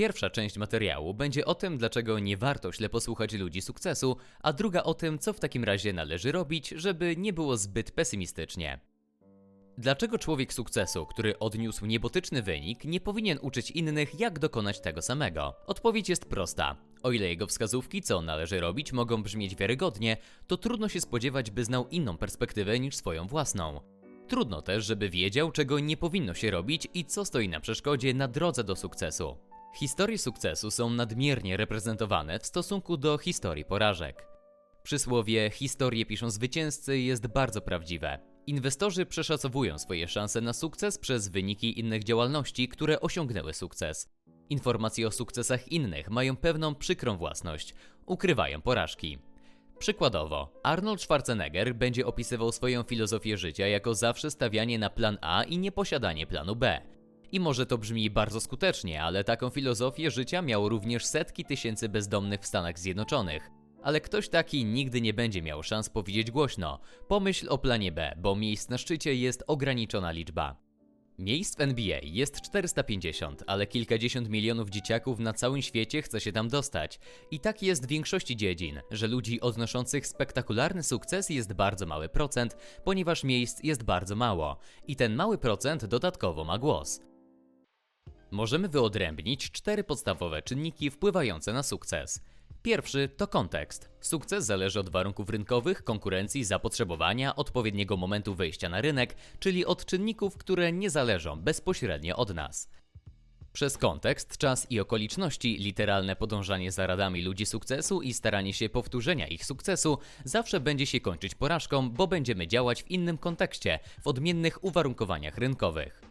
Pierwsza część materiału będzie o tym, dlaczego nie warto ślepo słuchać ludzi sukcesu, a druga o tym, co w takim razie należy robić, żeby nie było zbyt pesymistycznie. Dlaczego człowiek sukcesu, który odniósł niebotyczny wynik, nie powinien uczyć innych, jak dokonać tego samego? Odpowiedź jest prosta. O ile jego wskazówki, co należy robić, mogą brzmieć wiarygodnie, to trudno się spodziewać, by znał inną perspektywę niż swoją własną. Trudno też, żeby wiedział, czego nie powinno się robić i co stoi na przeszkodzie na drodze do sukcesu. Historie sukcesu są nadmiernie reprezentowane w stosunku do historii porażek. Przysłowie historie piszą zwycięzcy jest bardzo prawdziwe. Inwestorzy przeszacowują swoje szanse na sukces przez wyniki innych działalności, które osiągnęły sukces. Informacje o sukcesach innych mają pewną przykrą własność ukrywają porażki. Przykładowo, Arnold Schwarzenegger będzie opisywał swoją filozofię życia jako zawsze stawianie na plan A i nieposiadanie planu B. I może to brzmi bardzo skutecznie, ale taką filozofię życia miał również setki tysięcy bezdomnych w Stanach Zjednoczonych. Ale ktoś taki nigdy nie będzie miał szans powiedzieć głośno. Pomyśl o planie B, bo miejsc na szczycie jest ograniczona liczba. Miejsc w NBA jest 450, ale kilkadziesiąt milionów dzieciaków na całym świecie chce się tam dostać. I tak jest w większości dziedzin, że ludzi odnoszących spektakularny sukces jest bardzo mały procent, ponieważ miejsc jest bardzo mało. I ten mały procent dodatkowo ma głos. Możemy wyodrębnić cztery podstawowe czynniki wpływające na sukces. Pierwszy to kontekst. Sukces zależy od warunków rynkowych, konkurencji, zapotrzebowania, odpowiedniego momentu wejścia na rynek, czyli od czynników, które nie zależą bezpośrednio od nas. Przez kontekst, czas i okoliczności, literalne podążanie za radami ludzi sukcesu i staranie się powtórzenia ich sukcesu zawsze będzie się kończyć porażką, bo będziemy działać w innym kontekście, w odmiennych uwarunkowaniach rynkowych.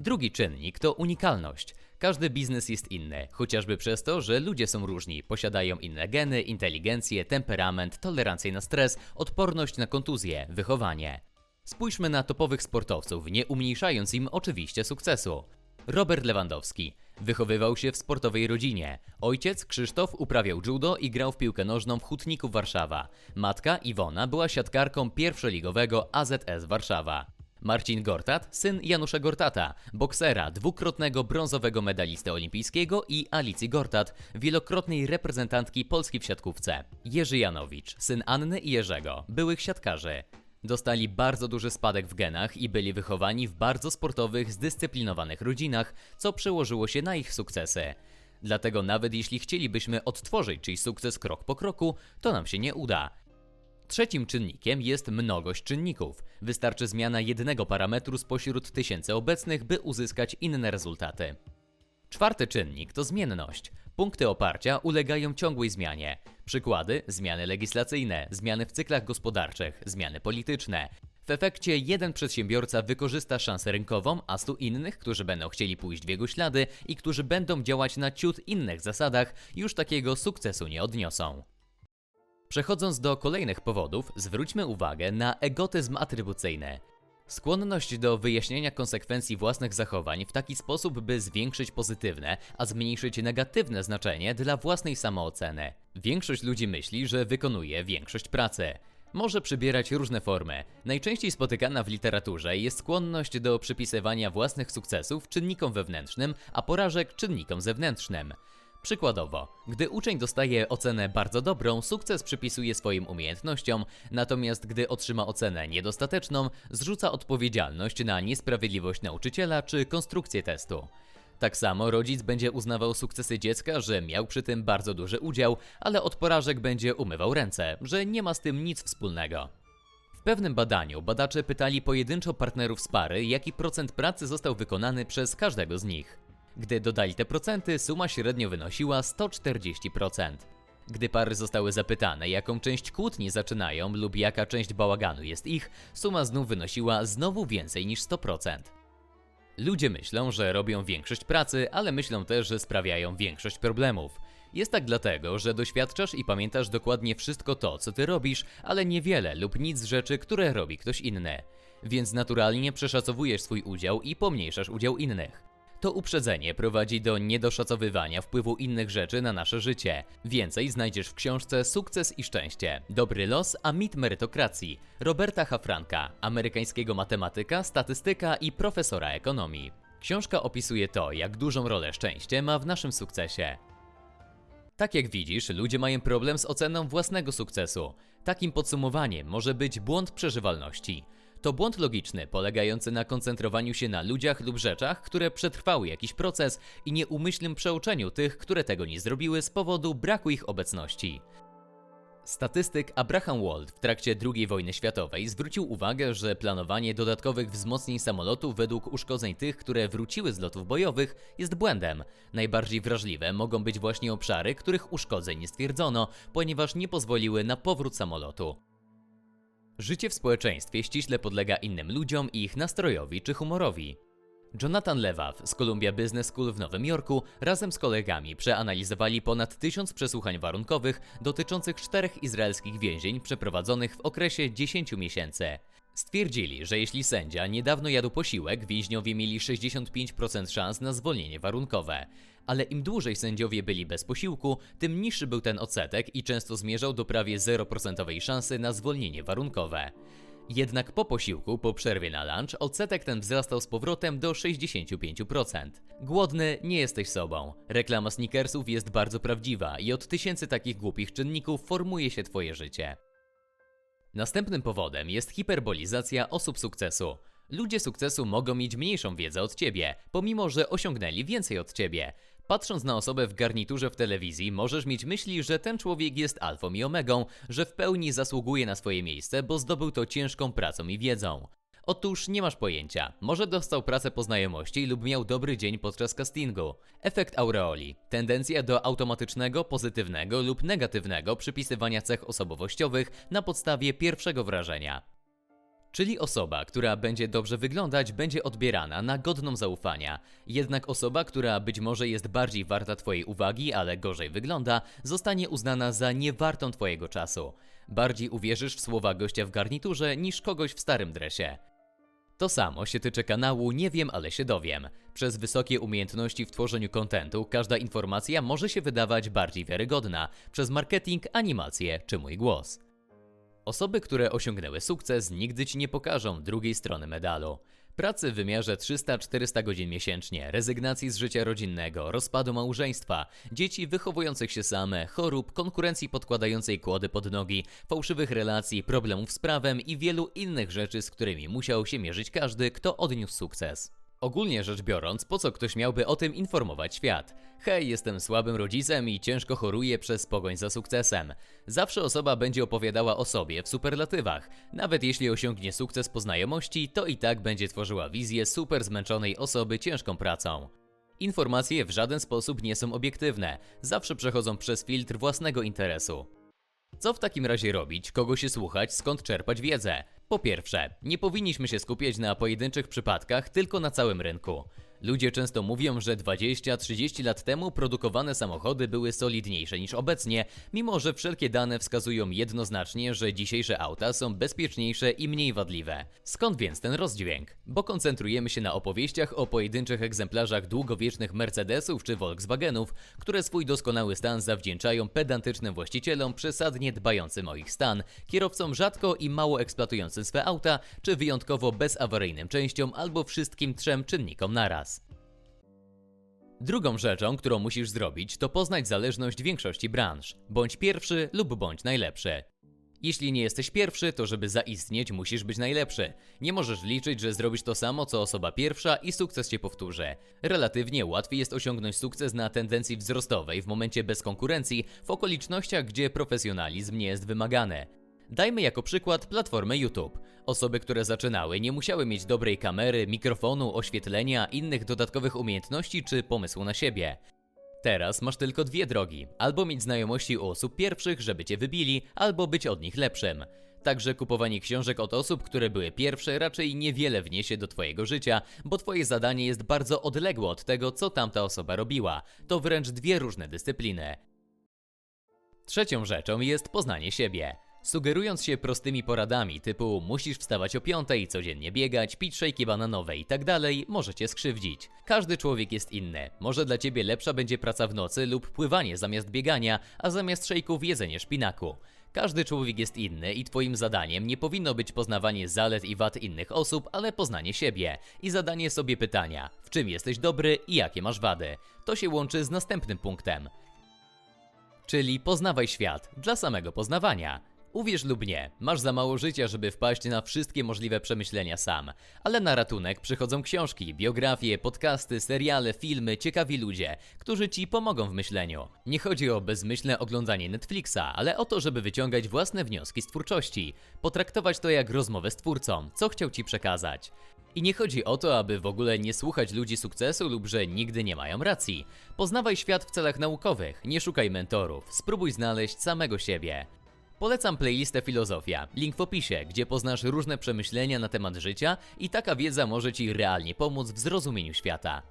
Drugi czynnik to unikalność. Każdy biznes jest inny, chociażby przez to, że ludzie są różni, posiadają inne geny, inteligencję, temperament, tolerancję na stres, odporność na kontuzje, wychowanie. Spójrzmy na topowych sportowców, nie umniejszając im oczywiście sukcesu. Robert Lewandowski wychowywał się w sportowej rodzinie. Ojciec Krzysztof uprawiał judo i grał w piłkę nożną w Hutniku Warszawa. Matka Iwona była siatkarką pierwszoligowego AZS Warszawa. Marcin Gortat, syn Janusza Gortata, boksera, dwukrotnego brązowego medalisty olimpijskiego i Alicji Gortat, wielokrotnej reprezentantki Polski w siatkówce. Jerzy Janowicz, syn Anny i Jerzego, byłych siatkarzy. Dostali bardzo duży spadek w genach i byli wychowani w bardzo sportowych, zdyscyplinowanych rodzinach, co przełożyło się na ich sukcesy. Dlatego nawet jeśli chcielibyśmy odtworzyć czyjś sukces krok po kroku, to nam się nie uda. Trzecim czynnikiem jest mnogość czynników. Wystarczy zmiana jednego parametru spośród tysięcy obecnych, by uzyskać inne rezultaty. Czwarty czynnik to zmienność. Punkty oparcia ulegają ciągłej zmianie. Przykłady: zmiany legislacyjne, zmiany w cyklach gospodarczych, zmiany polityczne. W efekcie jeden przedsiębiorca wykorzysta szansę rynkową, a stu innych, którzy będą chcieli pójść w jego ślady i którzy będą działać na ciut innych zasadach, już takiego sukcesu nie odniosą. Przechodząc do kolejnych powodów, zwróćmy uwagę na egotyzm atrybucyjny. Skłonność do wyjaśnienia konsekwencji własnych zachowań w taki sposób, by zwiększyć pozytywne, a zmniejszyć negatywne znaczenie dla własnej samooceny. Większość ludzi myśli, że wykonuje większość pracy. Może przybierać różne formy. Najczęściej spotykana w literaturze jest skłonność do przypisywania własnych sukcesów czynnikom wewnętrznym, a porażek czynnikom zewnętrznym. Przykładowo, gdy uczeń dostaje ocenę bardzo dobrą, sukces przypisuje swoim umiejętnościom, natomiast gdy otrzyma ocenę niedostateczną, zrzuca odpowiedzialność na niesprawiedliwość nauczyciela czy konstrukcję testu. Tak samo rodzic będzie uznawał sukcesy dziecka, że miał przy tym bardzo duży udział, ale od porażek będzie umywał ręce, że nie ma z tym nic wspólnego. W pewnym badaniu badacze pytali pojedynczo partnerów z pary, jaki procent pracy został wykonany przez każdego z nich. Gdy dodali te procenty, suma średnio wynosiła 140%. Gdy pary zostały zapytane, jaką część kłótni zaczynają lub jaka część bałaganu jest ich, suma znów wynosiła znowu więcej niż 100%. Ludzie myślą, że robią większość pracy, ale myślą też, że sprawiają większość problemów. Jest tak dlatego, że doświadczasz i pamiętasz dokładnie wszystko to, co ty robisz, ale niewiele lub nic z rzeczy, które robi ktoś inny. Więc naturalnie przeszacowujesz swój udział i pomniejszasz udział innych. To uprzedzenie prowadzi do niedoszacowywania wpływu innych rzeczy na nasze życie. Więcej znajdziesz w książce Sukces i Szczęście. Dobry los, a mit merytokracji. Roberta Hafranka, amerykańskiego matematyka, statystyka i profesora ekonomii. Książka opisuje to, jak dużą rolę szczęście ma w naszym sukcesie. Tak jak widzisz, ludzie mają problem z oceną własnego sukcesu. Takim podsumowaniem może być błąd przeżywalności. To błąd logiczny, polegający na koncentrowaniu się na ludziach lub rzeczach, które przetrwały jakiś proces i nieumyślnym przeoczeniu tych, które tego nie zrobiły z powodu braku ich obecności. Statystyk Abraham Wald w trakcie II wojny światowej zwrócił uwagę, że planowanie dodatkowych wzmocnień samolotu według uszkodzeń tych, które wróciły z lotów bojowych, jest błędem. Najbardziej wrażliwe mogą być właśnie obszary, których uszkodzeń nie stwierdzono, ponieważ nie pozwoliły na powrót samolotu. Życie w społeczeństwie ściśle podlega innym ludziom i ich nastrojowi czy humorowi. Jonathan Lewaw z Columbia Business School w Nowym Jorku razem z kolegami przeanalizowali ponad tysiąc przesłuchań warunkowych dotyczących czterech izraelskich więzień przeprowadzonych w okresie 10 miesięcy. Stwierdzili, że jeśli sędzia niedawno jadł posiłek, więźniowie mieli 65% szans na zwolnienie warunkowe. Ale im dłużej sędziowie byli bez posiłku, tym niższy był ten odsetek i często zmierzał do prawie 0% szansy na zwolnienie warunkowe. Jednak po posiłku, po przerwie na lunch, odsetek ten wzrastał z powrotem do 65%. Głodny nie jesteś sobą. Reklama sneakersów jest bardzo prawdziwa i od tysięcy takich głupich czynników formuje się twoje życie. Następnym powodem jest hiperbolizacja osób sukcesu. Ludzie sukcesu mogą mieć mniejszą wiedzę od ciebie, pomimo że osiągnęli więcej od ciebie. Patrząc na osobę w garniturze w telewizji, możesz mieć myśli, że ten człowiek jest alfą i omegą, że w pełni zasługuje na swoje miejsce, bo zdobył to ciężką pracą i wiedzą. Otóż nie masz pojęcia. Może dostał pracę po znajomości lub miał dobry dzień podczas castingu. Efekt aureoli. Tendencja do automatycznego, pozytywnego lub negatywnego przypisywania cech osobowościowych na podstawie pierwszego wrażenia. Czyli osoba, która będzie dobrze wyglądać, będzie odbierana na godną zaufania. Jednak osoba, która być może jest bardziej warta Twojej uwagi, ale gorzej wygląda, zostanie uznana za niewartą Twojego czasu. Bardziej uwierzysz w słowa gościa w garniturze niż kogoś w starym dresie. To samo się tyczy kanału Nie wiem, ale się dowiem. Przez wysokie umiejętności w tworzeniu kontentu każda informacja może się wydawać bardziej wiarygodna, przez marketing, animację czy mój głos. Osoby, które osiągnęły sukces, nigdy ci nie pokażą drugiej strony medalu. Pracy w wymiarze 300-400 godzin miesięcznie, rezygnacji z życia rodzinnego, rozpadu małżeństwa, dzieci wychowujących się same, chorób, konkurencji podkładającej kłody pod nogi, fałszywych relacji, problemów z prawem i wielu innych rzeczy, z którymi musiał się mierzyć każdy, kto odniósł sukces. Ogólnie rzecz biorąc, po co ktoś miałby o tym informować świat? Hej, jestem słabym rodzicem i ciężko choruję przez pogoń za sukcesem. Zawsze osoba będzie opowiadała o sobie w superlatywach. Nawet jeśli osiągnie sukces po znajomości, to i tak będzie tworzyła wizję super zmęczonej osoby ciężką pracą. Informacje w żaden sposób nie są obiektywne, zawsze przechodzą przez filtr własnego interesu. Co w takim razie robić, kogo się słuchać, skąd czerpać wiedzę? Po pierwsze, nie powinniśmy się skupiać na pojedynczych przypadkach, tylko na całym rynku. Ludzie często mówią, że 20-30 lat temu produkowane samochody były solidniejsze niż obecnie, mimo że wszelkie dane wskazują jednoznacznie, że dzisiejsze auta są bezpieczniejsze i mniej wadliwe. Skąd więc ten rozdźwięk? Bo koncentrujemy się na opowieściach o pojedynczych egzemplarzach długowiecznych Mercedesów czy Volkswagenów, które swój doskonały stan zawdzięczają pedantycznym właścicielom przesadnie dbającym o ich stan, kierowcom rzadko i mało eksploatującym swe auta, czy wyjątkowo bezawaryjnym częściom albo wszystkim trzem czynnikom naraz. Drugą rzeczą, którą musisz zrobić, to poznać zależność większości branż. Bądź pierwszy lub bądź najlepszy. Jeśli nie jesteś pierwszy, to żeby zaistnieć, musisz być najlepszy. Nie możesz liczyć, że zrobisz to samo co osoba pierwsza i sukces cię powtórzy. Relatywnie łatwiej jest osiągnąć sukces na tendencji wzrostowej w momencie bez konkurencji, w okolicznościach, gdzie profesjonalizm nie jest wymagany. Dajmy jako przykład platformę YouTube. Osoby, które zaczynały, nie musiały mieć dobrej kamery, mikrofonu, oświetlenia, innych dodatkowych umiejętności czy pomysłu na siebie. Teraz masz tylko dwie drogi: albo mieć znajomości u osób pierwszych, żeby cię wybili, albo być od nich lepszym. Także kupowanie książek od osób, które były pierwsze, raczej niewiele wniesie do Twojego życia, bo Twoje zadanie jest bardzo odległe od tego, co tamta osoba robiła. To wręcz dwie różne dyscypliny. Trzecią rzeczą jest poznanie siebie. Sugerując się prostymi poradami typu musisz wstawać o piątej, codziennie biegać, pić szejki bananowe i tak dalej, możecie skrzywdzić. Każdy człowiek jest inny. Może dla ciebie lepsza będzie praca w nocy lub pływanie zamiast biegania, a zamiast szejków jedzenie szpinaku. Każdy człowiek jest inny i twoim zadaniem nie powinno być poznawanie zalet i wad innych osób, ale poznanie siebie i zadanie sobie pytania, w czym jesteś dobry i jakie masz wady. To się łączy z następnym punktem. Czyli poznawaj świat dla samego poznawania. Uwierz lub nie, masz za mało życia, żeby wpaść na wszystkie możliwe przemyślenia sam. Ale na ratunek przychodzą książki, biografie, podcasty, seriale, filmy, ciekawi ludzie, którzy ci pomogą w myśleniu. Nie chodzi o bezmyślne oglądanie Netflixa, ale o to, żeby wyciągać własne wnioski z twórczości. Potraktować to jak rozmowę z twórcą, co chciał ci przekazać. I nie chodzi o to, aby w ogóle nie słuchać ludzi sukcesu lub że nigdy nie mają racji. Poznawaj świat w celach naukowych, nie szukaj mentorów, spróbuj znaleźć samego siebie. Polecam playlistę Filozofia, link w opisie, gdzie poznasz różne przemyślenia na temat życia i taka wiedza może Ci realnie pomóc w zrozumieniu świata.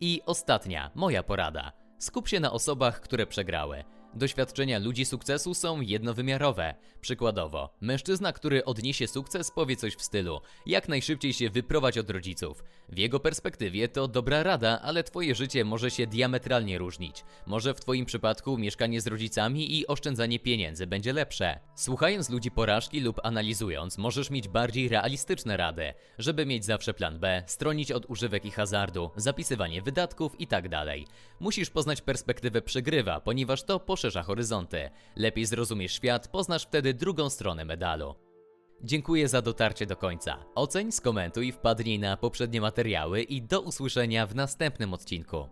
I ostatnia, moja porada. Skup się na osobach, które przegrały. Doświadczenia ludzi sukcesu są jednowymiarowe. Przykładowo, mężczyzna, który odniesie sukces, powie coś w stylu: Jak najszybciej się wyprowadź od rodziców. W jego perspektywie to dobra rada, ale twoje życie może się diametralnie różnić. Może w twoim przypadku mieszkanie z rodzicami i oszczędzanie pieniędzy będzie lepsze. Słuchając ludzi porażki lub analizując, możesz mieć bardziej realistyczne rady, żeby mieć zawsze plan B, stronić od używek i hazardu, zapisywanie wydatków itd. Musisz poznać perspektywę przegrywa, ponieważ to poszerza horyzonty. Lepiej zrozumiesz świat, poznasz wtedy drugą stronę medalu. Dziękuję za dotarcie do końca. Oceń, skomentuj, wpadnij na poprzednie materiały i do usłyszenia w następnym odcinku.